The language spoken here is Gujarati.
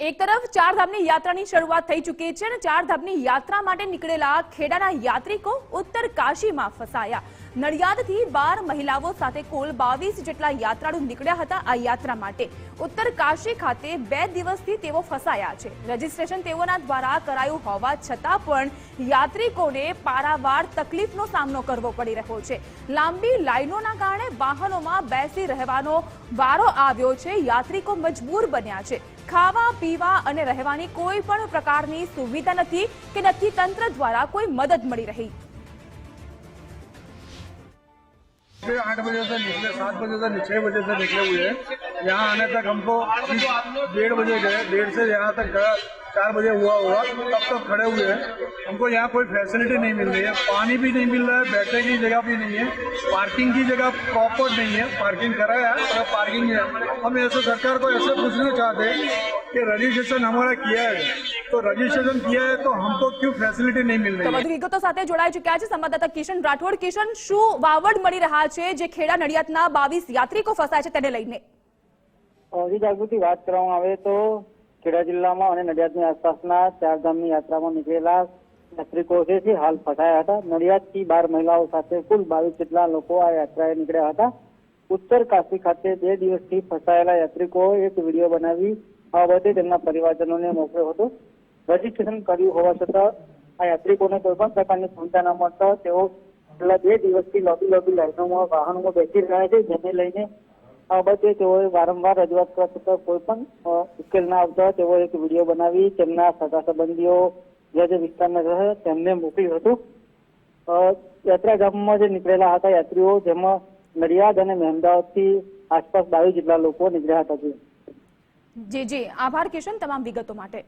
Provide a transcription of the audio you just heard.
એક તરફ ચારધામની યાત્રાની શરૂઆત થઈ ચૂકી છે અને ચારધામની યાત્રા માટે નીકળેલા ખેડાના યાત્રિકો ઉત્તર કાશીમાં ફસાયા. નડિયાદથી બાર મહિલાઓ સાથે કુલ બાવીસ જેટલા યાત્રાળુ નીકળ્યા હતા આ યાત્રા માટે. ઉત્તર કાશી ખાતે બે દિવસથી તેઓ ફસાયા છે. રજીસ્ટ્રેશન તેઓના દ્વારા કરાયું હોવા છતાં પણ યાત્રિકોને પારાવાર તકલીફનો સામનો કરવો પડી રહ્યો છે. લાંબી લાઈનોના કારણે વાહનોમાં બેસી રહેવાનો વારો આવ્યો છે. યાત્રિકો મજબૂર બન્યા છે. ખાવા, પીવા અને રહેવાની કોઈ પણ પ્રકારની સુવિધા નથી કે નથી તંત્ર દ્વારા કોઈ મદદ મળી રહી. આઠ બજે નીકળે, સાત બજે નીકળે બજે નીકળે यहाँ आने तक हमको अभी डेढ़ बजे गए डेढ़ से यहाँ तक गया चार बजे हुआ होगा तब तक खड़े हुए हैं हमको यहाँ कोई फैसिलिटी नहीं मिल रही है पानी भी नहीं मिल रहा है बैठने की जगह भी नहीं है पार्किंग की जगह प्रॉपर नहीं है पार्किंग कराया है पर पार्किंग है हम ऐसे सरकार को ऐसे पूछना चाहते हैं कि रजिस्ट्रेशन हमारा किया है तो रजिस्ट्रेशन किया है तो हमको क्यों फैसिलिटी नहीं मिल તો रही है વધુ વિગતો સાથે જોડાઈ ચુક્યા છે સંવાદદાતા કિશન રાઠોડ કિશન શું વાવડ મળી રહ્યા છે જે ખેડા નડિયાદના બાવીસ યાત્રિકો ફસાય છે તેને લઈને જાગૃતિ વાત કરવામાં આવે તો ખેડા જિલ્લામાં અને નડિયાદની આસપાસના ચારધામની યાત્રામાં નીકળેલા યાત્રિકો છે જે હાલ ફસાયા હતા. નડિયાદથી બાર મહિલાઓ સાથે કુલ બાવીસ જેટલા લોકો આ યાત્રાએ નીકળ્યા હતા. ઉત્તર કાશી ખાતે બે દિવસથી ફસાયેલા યાત્રિકોએ એક વીડિયો બનાવી આ બાબતે તેમના પરિવારજનોને મોકલ્યો હતો. રજીસ્ટ્રેશન કર્યું હોવા છતાં આ યાત્રિકોને કોઈ પણ પ્રકારની સુવિધા ન મળતા તેઓ છેલ્લા બે દિવસથી લોબી લોબી લાઈનોમાં વાહનોમાં બેસી રહ્યા છે, જેને લઈને આ બાબતે તેઓએ વારંવાર રજૂઆત કરવા કોઈ પણ ઉકેલ ના આવતા તેઓ એક વીડિયો બનાવી, તેમના સગા સંબંધીઓ જે જે વિસ્તારમાં રહે, તેમને મોકલ્યું હતું. યાત્રા ગામમાં જે નીકળેલા હતા યાત્રીઓ, જેમાં નડિયાદ અને મહેમદાવાદથી આસપાસ બાવીસ જેટલા લોકો નીકળ્યા હતા. જી જી. આભાર કિશન તમામ વિગતો માટે.